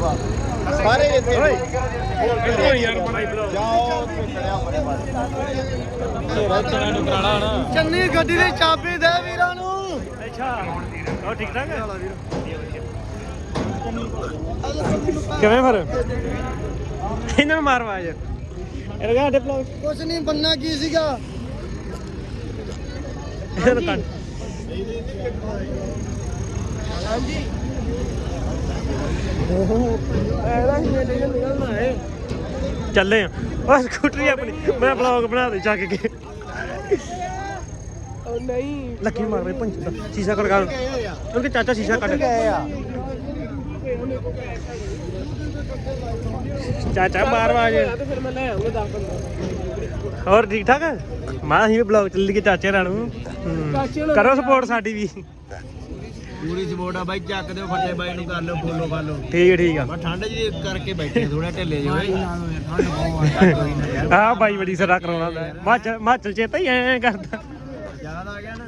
ਬਾਬਾ। ਸਾਰੇ ਇੱਥੇ ਇੱਧਰੋਂ ਯਾਰ ਬਣਾਈ ਬਲੌਗ ਜਾਓ ਉੱਥੇ ਖੜਿਆ ਮਰੇ ਬਾਰੇ। ਤੇਰਾ ਚੈਨਲ ਨੂੰ ਕਰਾਣਾ ਨਾ ਚੰਨੀ ਗੱਡੀ ਦੀ ਚਾਬੀ ਦੇ ਵੀਰਾਂ ਨੂੰ। ਅੱਛਾ ਉਹ ਠੀਕ ਠਾਕ ਹੈ ਕਿਵੇਂ ਫਿਰ? ਇਹਨਾਂ ਨੂੰ ਮਾਰਵਾ ਯਾਰ ਇਹ ਗਾ ਡਿਪਲੋਗ ਕੁਛ ਨਹੀਂ ਬੰਨਾ ਕੀ ਸੀਗਾ? ਇਹਨਾਂ ਨੂੰ ਕੱਢ ਚੱਲੇ ਆ। ਉਹ ਸਕੂਟਰੀ ਆਪਣੀ, ਮੈਂ ਬਲੌਗ ਬਣਾ ਦੇ ਚੱਕ ਕੇ। ਉਹ ਨਹੀਂ ਲੱਕੀ ਮਾਰ ਰਹੇ ਪੰਚ ਦਾ ਸ਼ੀਸ਼ਾ ਕੱਢ ਕਰ ਚਾਚਾ ਸ਼ੀਸ਼ਾ ਕੱਢ। ਗਏ ਆ ਚਾਚਾ ਬਾਰ ਜੇ ਫਿਰ ਮੈਂ ਲੈ ਆਉਂਗਾ 10 15 ਹੋਰ ਠੀਕ ਠਾਕ ਮਾਂ, ਅਸੀਂ ਵੀ ਬਲੌਗ ਚੱਲ ਕੇ ਚਾਚੇ ਨਾਲ। ਨੂੰ ਕਰੋ ਸਪੋਰਟ ਸਾਡੀ ਵੀ। ਪੂਰੀ ਸਪੋਰਟ ਆ ਬਾਈ ਚੱਕ ਦਿਓ ਫੱਟੇ ਬਾਈ ਨੂੰ ਕਰ ਲਓ ਫੋਲੋ ਕਰ ਲਓ। ਠੀਕ ਹੈ ਠੀਕ ਆ। ਮੈਂ ਠੰਡ ਜੀ ਕਰਕੇ ਬੈਠੇ ਥੋੜਾ ਢਿੱਲੇ ਜਿਹੇ ਹੋਏ। ਠੰਡ ਬਹੁਤ ਆ ਬਾਈ ਬੜੀ ਸਰਾ ਕਰਾਉਣਾ ਹੁੰਦਾ। ਹਿਮਾਚਲ ਹਿਮਾਚਲ ਚੇਤਾ ਹੀ ਐਂ ਕਰਦਾ। ਯਾਦ ਆ ਗਿਆ ਨਾ?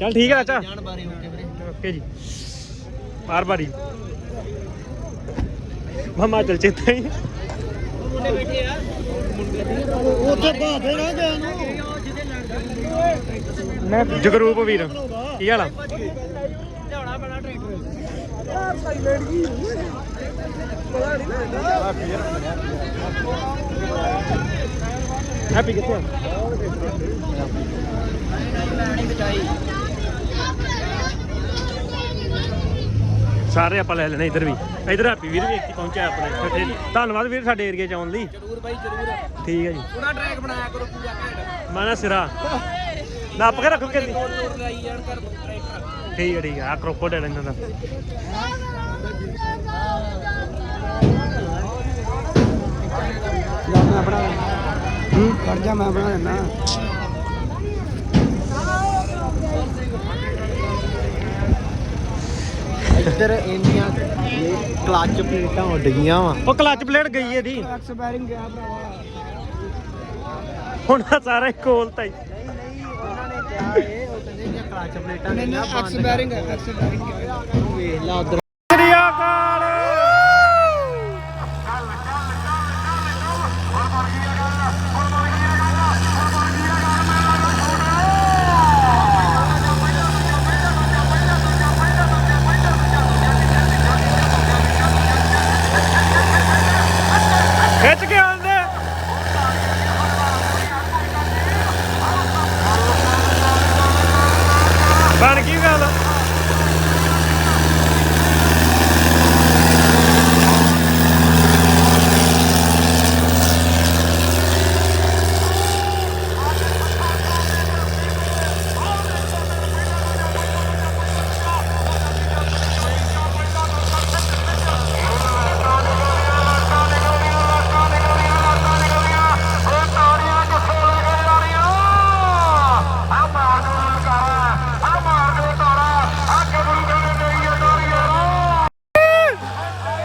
ਚੱਲ ਠੀਕ ਹੈ ਚਾਚਾ ਜਾਣ ਬਾਰੇ ਓਕੇ ਵੀਰੇ। ਓਕੇ ਜੀ। ਬਾਰ। ਬਾਰੀ ਹਿਮਾਚਲ ਚੇਤਾ ਹੀ। ਉੱਥੇ ਬਾਦੇ ਨਾ ਗਿਆ ਨੂੰ ਮੈਂ ਜਗਰੂਪ ਵੀਰ। ਕੀ ਹਾਲ ਆ? ਲਿਆਉਣਾ ਪੈਣਾ ਟਰੈਕਟਰ ਯਾਰ ਸਾਈਲੈਂਟ ਕੀ ਪਤਾ ਨਹੀਂ ਲੱਗਦਾ ਹੈਪੀ ਕਿੱਥੇ ਆ? ਸਾਰੇ ਆਪਾਂ ਲੈ ਲੈਣੇ ਇਧਰ ਵੀ। ਇਧਰ ਹੈਪੀ ਵੀਰ ਵੀ ਇੱਥੇ ਪਹੁੰਚਿਆ ਆਪਣੇ ਧੰਨਵਾਦ ਵੀਰ ਸਾਡੇ ਏਰੀਆ ਚ ਆਉਣ ਲਈ। ਜ਼ਰੂਰ ਬਾਈ ਜ਼ਰੂਰ। ਠੀਕ ਹੈ ਜੀ। ਪੂਰਾ ਟਰੈਕ ਬਣਾਇਆ ਕਰੋ ਪੂਰਾ ਘੈਂਟ ਮਾਨਾ ਸਿਰਾ। ਨੱਪ ਕੇ ਰੱਖੋ ਟਰੈਕਟਰ ਠੀਕ ਹੈ ਠੀਕ ਹੈ ਆ ਕਰੋਕੋਡਾਈਲ ਇਹਨਾਂ ਦਾ। ਮੈਂ ਬਣਾ ਹੂੰ ਖੜ ਜਾ ਮੈਂ ਬਣਾ ਦਿੰਦਾ ਇੱਧਰ ਇੰਡੀਆਂ ਇਹ ਕਲੱਚ ਪਲੇਟਾਂ ਉੱਡ ਗਈਆਂ ਵਾ। ਉਹ ਕਲਚ ਪਲੇਟ ਗਈ ਇਹਦੀ। ਐਕਸਪਾਇਰਿੰਗ ਗਿਆ ਭਰਾਵਾ। ਹੁਣ ਆਹ ਸਾਰਾ ਹੀ ਕੋਲਤਾ ਹੀ। ਨਹੀਂ ਉਹਨਾਂ ਨੇ ਕਿਹਾ ਇਹ ਉਹ ਕਹਿੰਦੇ ਕਿ ਕਲੱਚ ਪਲੇਟਾਂ ਨਹੀਂ ਨਹੀਂ ਐਕਸਪਾਇਰਿੰਗ ਹੈ ਐਕਸਪਾਇਰਿੰਗ ਗਿਆ ਵੇਖ ਲਾ ਉਧਰ ਸ੍ਰੀ ਅਕਾਲ ਖਿੱਚ ਕੇ ਆਉਂਦੇ ਬਣ ਗਈ ਗੱਲ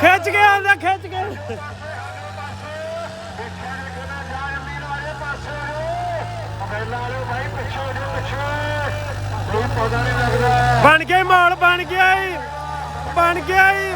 ਖਿੱਚ ਕੇ ਆਉਂਦਾ ਖਿੱਚ ਕੇ ਬਣ ਗਿਆ ਈ ਮਾਲ ਬਣ ਗਿਆ ਈ। ਬਣ ਗਿਆ ਈ।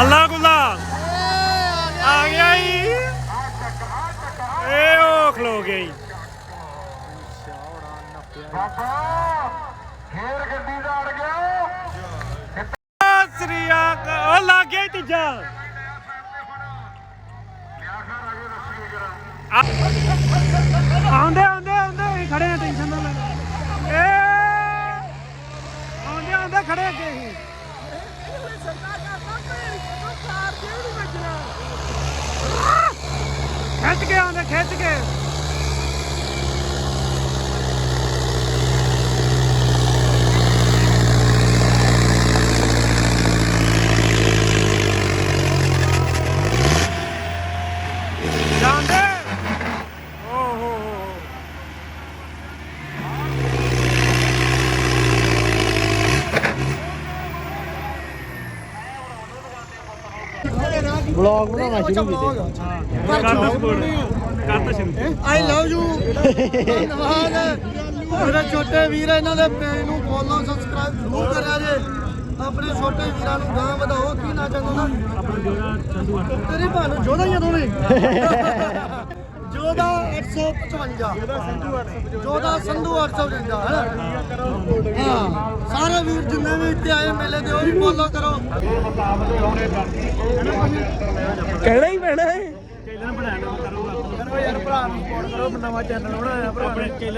ਅੱਲਾ ਗੁੱਲਾ ਆ ਗਿਆ ਈ ਏ ਉਹ ਖਲੋ ਗਿਆ ਈ ਸਤਿ ਸ੍ਰੀ ਅਕਾਲ। ਉਹ ਲੱਗ ਗਿਆ ਤੀਜਾ। ਆ- ਆਉਂਦੇ ਆਉਂਦੇ ਆਉਂਦੇ ਅਸੀਂ ਖੜੇ ਆ ਟੈਨਸ਼ਨ ਨਾ ਲੈ ਏ ਆਉਂਦੇ ਆਉਂਦੇ ਖੜੇ ਅੱਗੇ ਅਸੀਂ ਖਿੱਚ ਕੇ ਆਉਂਦੇ ਖਿੱਚ ਕੇ। ਬਲੌਗ ਬਣਾਉਣਾ ਸ਼ੁਰੂ ਕੀਤੇ ਕਰਤਾ ਸਪੋਰਟ ਕਰਤਾ ਸ਼ੁਰੂ ਆਈ ਲਵ ਯੂ। ਧੰਨਵਾਦ ਮੇਰੇ ਛੋਟੇ ਵੀਰ ਇਹਨਾਂ ਦੇ ਪੇਜ ਨੂੰ ਫੋਲੋ ਸਬਸਕ੍ਰਾਈਬ ਜ਼ਰੂਰ ਕਰਿਆ ਜੇ। ਆਪਣੇ ਛੋਟੇ ਵੀਰਾਂ ਨੂੰ ਗਾਂ ਵਧਾਓ ਕੀ ਨਾ ਚਾਹੁੰਦਾ ਆਪਣਾ ਜੋੜਾ ਚੰਦੂ ਆ। ਤੇਰੀ ਭਾਣ ਜੋਧਾ ਹੀ ਆ ਦੋਵੇਂ। ਜੋਧਾ 855 ਜੋਧਾ ਸੰਧੂ 855 ਹੈ ਹਾਂ ਸਾਰੇ ਵੀਰ ਜਿੰਨੇ ਵੀ ਇੱਥੇ ਆਏ ਮੇਲੇ ਦੇ ਉਹ ਵੀ ਫੋਲੋ ਕਰੋ। ਕਹਿਣਾ ਹੀ ਪੈਣਾ ਹੈ। ਕਰੋ। ਯਾਰ ਭਰਾ ਨੂੰ ਸਪੋਰਟ ਕਰੋ ਨਵਾਂ ਚੈਨਲ ਬਣਾਇਆ ਭਰਾ ਨੇ।